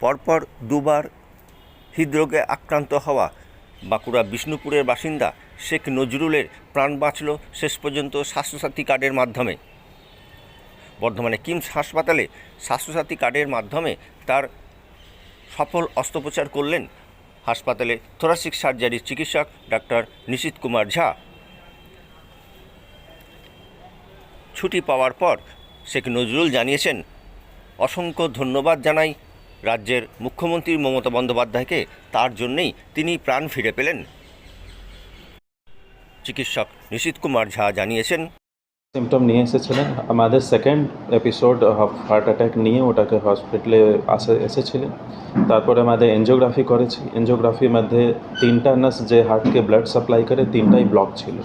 পরপর দুবার হৃদরোগে আক্রান্ত হওয়া বাঁকুড়া বিষ্ণুপুরের বাসিন্দা শেখ নজরুলের প্রাণ বাঁচল শেষ পর্যন্ত স্বাস্থ্যসাথী কার্ডের মাধ্যমে। বর্ধমানে কিমস হাসপাতালে স্বাস্থ্যসাথী কার্ডের মাধ্যমে তার সফল অস্ত্রোপচার করলেন হাসপাতালে থোরাসিক সার্জারির চিকিৎসক ডাক্তার নিশীত কুমার ঝা। ছুটি পাওয়ার পর শেখ নজরুল জানিয়েছেন, অসংখ্য ধন্যবাদ জানাই রাজ্যের মুখ্যমন্ত্রী মমতা বন্দ্যোপাধ্যায়কে তার জন্যেই তিনি প্রাণ ফিরে পেলেন। চিকিৎসক নিশীত কুমার ঝা জানিয়েছেন সিমটম নিয়ে এসেছিলেন। আমাদের সেকেন্ড এপিসোড হার্ট অ্যাটাক নিয়ে ওটাকে হসপিটালে আসে, এসেছিলেন। তারপরে আমাদের এনজিওগ্রাফি করেছি। এনজিওগ্রাফির মধ্যে তিনটা নার্স যে হার্টকে ব্লাড সাপ্লাই করে, তিনটাই ব্লক ছিল।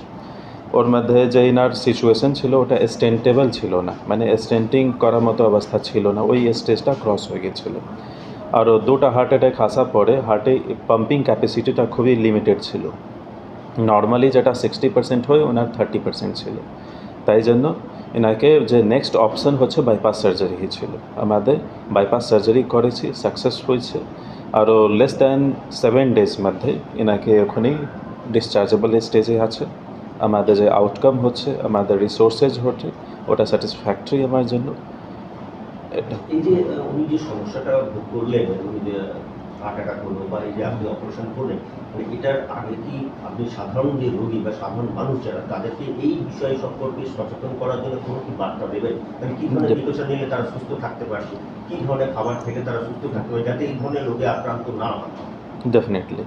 ওর মধ্যে যে ইনার সিচুয়েশন ছিল, ওটা স্টেন্টেবল ছিল না। মানে স্টেন্টিং করার মতো অবস্থা ছিল না। ওই স্টেজটা ক্রস হয়ে গেছিল। আর দুটো হার্ট অ্যাটাক আসার পরে হার্টে পাম্পিং ক্যাপাসিটিটা খুবই লিমিটেড ছিল। নর্মালি যেটা সিক্সটি পার্সেন্ট হয়, ওনার থার্টি পার্সেন্ট ছিল। তাই জন্য এনাকে যে নেক্সট অপশন হচ্ছে বাইপাস সার্জারি ছিল। আমাদের বাইপাস সার্জারি করেছি সাকসেস হয়েছে। আরও লেস দ্যান সেভেন ডেজ মধ্যে এনাকে ওখানেই ডিসচার্জেবল স্টেজে আছে। আমাদের যে আউটকাম হচ্ছে আমাদের রিসোর্সেস হচ্ছে ওটা স্যাটিসফ্যাক্টরি আমার জন্য। এই যে উনি যে সমস্যাটা ভোগ করলেন উনি যে হার্ট অ্যাটাক হলো বা এই যে আপনি অপারেশন করলেন মানে এটার আগে কি আপনি সাধারণ যে রোগী বা সাধারণ মানুষ যারা তাদেরকে এই বিষয় সম্পর্কে সচেতন করার জন্য কোনো কি বার্তা দেবেন? মানে কি ধরনের প্রিকশন নিলে তারা সুস্থ থাকতে পারবে কি ধরনের খাবার থেকে তারা সুস্থ থাকতে পারে যাতে এই ধরনের রোগে আক্রান্ত না হয়? ডেফিনেটলি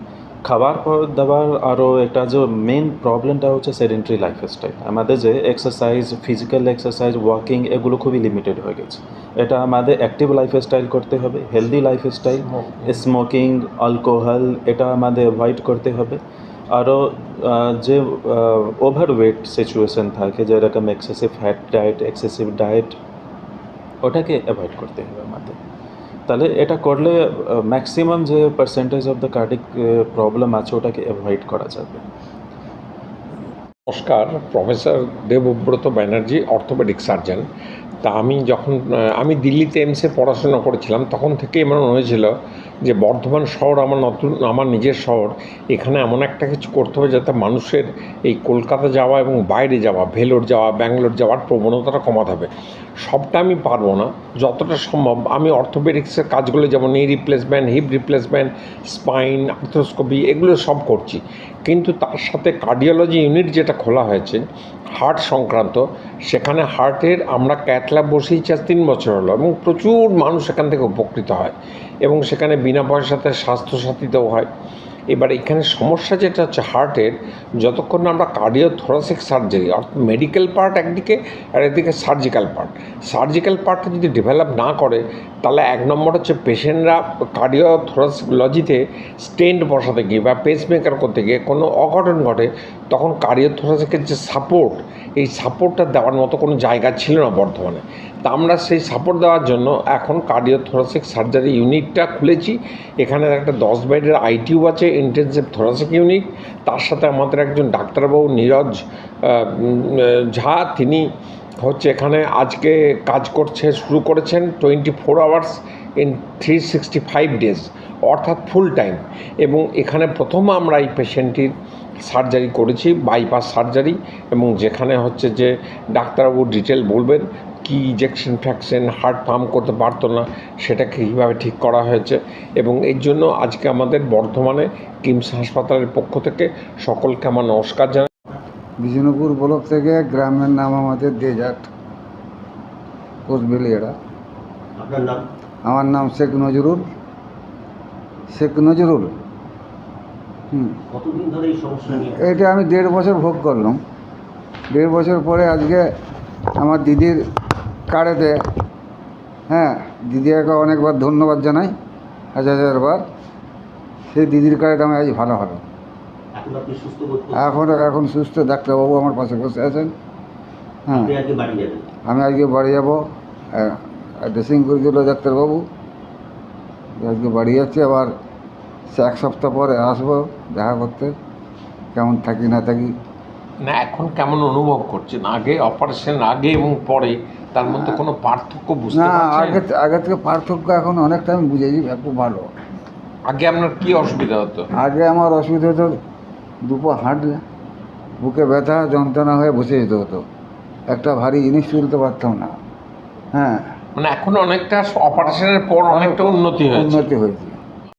খাবার দাবার আরও একটা যে মেন প্রবলেমটা হচ্ছে সেডেন্টারি লাইফস্টাইল আমাদের যে এক্সারসাইজ ফিজিক্যাল এক্সারসাইজ ওয়াকিং এগুলো খুবই লিমিটেড হয়ে গেছে। এটা আমাদের অ্যাক্টিভ লাইফস্টাইল করতে হবে হেলদি লাইফস্টাইল স্মোকিং অ্যালকোহল এটা আমাদের অ্যাভয়েড করতে হবে। আরও যে ওভারওয়েট সিচুয়েশন থাকে যেরকম excessive fat diet excessive diet ওটাকে অ্যাভয়েড করতে হবে আমাদের। তাহলে এটা করলে ম্যাক্সিমাম যে percentage of the cardiac problem আছে, ওটাকে অ্যাভয়েড করা যাবে। নমস্কার professor Debabrata Banerjee orthopaedic surgeon তা আমি যখন আমি দিল্লিতে এমসে পড়াশোনা করেছিলাম, তখন থেকে আমার মনে হয়েছিল যে বর্ধমান শহর আমার নতুন, আমার নিজের শহর, এখানে এমন একটা কিছু করতে হবে যাতে মানুষের এই কলকাতা যাওয়া এবং বাইরে যাওয়া, ভেলোর যাওয়া, ব্যাঙ্গালোর যাওয়ার প্রবণতাটা কমাতে হবে। সবটা আমি পারব না, যতটা সম্ভব। আমি অর্থোপেডিক্সের কাজগুলো যেমন এই replacement hip replacement spine arthroscopy এগুলো সব করছি। কিন্তু তার সাথে কার্ডিওলজি ইউনিট যেটা খোলা হয়েছে হার্ট সংক্রান্ত, সেখানে হার্টের আমরা ক্যাথল্যাব বসেই চার তিন বছর হলো এবং প্রচুর মানুষ এখান থেকে উপকৃত হয়। এবং সেখানে বিনা পয়সাতে স্বাস্থ্যসাথীতেও হয়। এবার এখানে সমস্যা যেটা হচ্ছে হার্টের যতক্ষণ না আমরা কার্ডিও থোরাসিক সার্জারি অর্থাৎ মেডিকেল পার্ট একদিকে আর একদিকে সার্জিক্যাল পার্ট সার্জিক্যাল পার্টটা যদি ডেভেলপ না করে, তাহলে এক নম্বর হচ্ছে পেশেন্টরা কার্ডিও থোরাসিকোলজিতে স্টেন্ট বসাতে গিয়ে বা পেসমেকার করতে গিয়ে কোনো অঘটন ঘটে, তখন কার্ডিও থোরাসিকের যে সাপোর্ট এই সাপোর্টটা দেওয়ার মতো কোনো জায়গা ছিল না বর্ধমানে। তা আমরা সেই সাপোর্ট দেওয়ার জন্য এখন কার্ডিওথোরাসিক সার্জারি ইউনিটটা খুলেছি। এখানে একটা দশ বেডের আইটিউ আছে ইন্টেনসিভ থোরাসিক ইউনিট তার সাথে আমাদের একজন ডাক্তারবাবু নীরজ ঝা, তিনি হচ্ছে এখানে আজকে কাজ করছে, শুরু করেছেন twenty four hours in three sixty five days অর্থাৎ ফুল টাইম এবং এখানে প্রথম আমরা এই পেশেন্টটির সার্জারি করেছি বাইপাস সার্জারি এবং যেখানে হচ্ছে যে ডাক্তারবাবু ডিটেল বলবেন কি ইজেকশন ফ্যাকশন হার্ট পাম্প করতে পারতো না সেটাকে কীভাবে ঠিক করা হয়েছে এবং এর জন্য আজকে আমাদের বর্ধমানে কিমস হাসপাতালের পক্ষ থেকে সকলকে আমার নমস্কার জানাই। বিষ্ণুপুর ব্লক থেকে গ্রামের নাম আমাদের দেজাট কোচবেলিয়াড়া আপনার নাম? আমার নাম শেখ নজরুল। শেখ নজরুল। হুম। এটা আমি দেড় বছর ভোগ করলাম। দেড় বছর পরে আজকে আমার দিদির কাড়েতে হ্যাঁ দিদিকে অনেকবার ধন্যবাদ জানাই হাজার হাজারবার সেই দিদির কাড়েতে আমি আজ ভালো হলো এখন? এখন সুস্থ ডাক্তারবাবু আমার পাশে বসে আছেন। হ্যাঁ। আমি আজকে বাড়ি যাব ড্রেসিং করে দিল ডাক্তারবাবু। আজকে বাড়ি যাচ্ছি আবার সে এক সপ্তাহ পরে আসব দেখা করতে। কেমন থাকি না থাকি। না এখন কেমন অনুভব করছেন? আগে অপারেশন আগে এবং পরে তার মধ্যে কোনো পার্থক্য বুঝতে না আগে আগে থেকে পার্থক্য এখন অনেকটা আমি বুঝেছি খুব ভালো। আগে আপনার কি অসুবিধা হতো? আগে আমার অসুবিধা হতো দুপো হাঁটলে বুকে ব্যথা যন্ত্রণা হয়ে বসে যেতে হতো। একটা ভারী জিনিস তুলতে পারতাম না। হ্যাঁ। মানে এখন অনেকটা অপারেশনের পর অনেকটা উন্নতি হয়েছে। উন্নতি হয়েছে।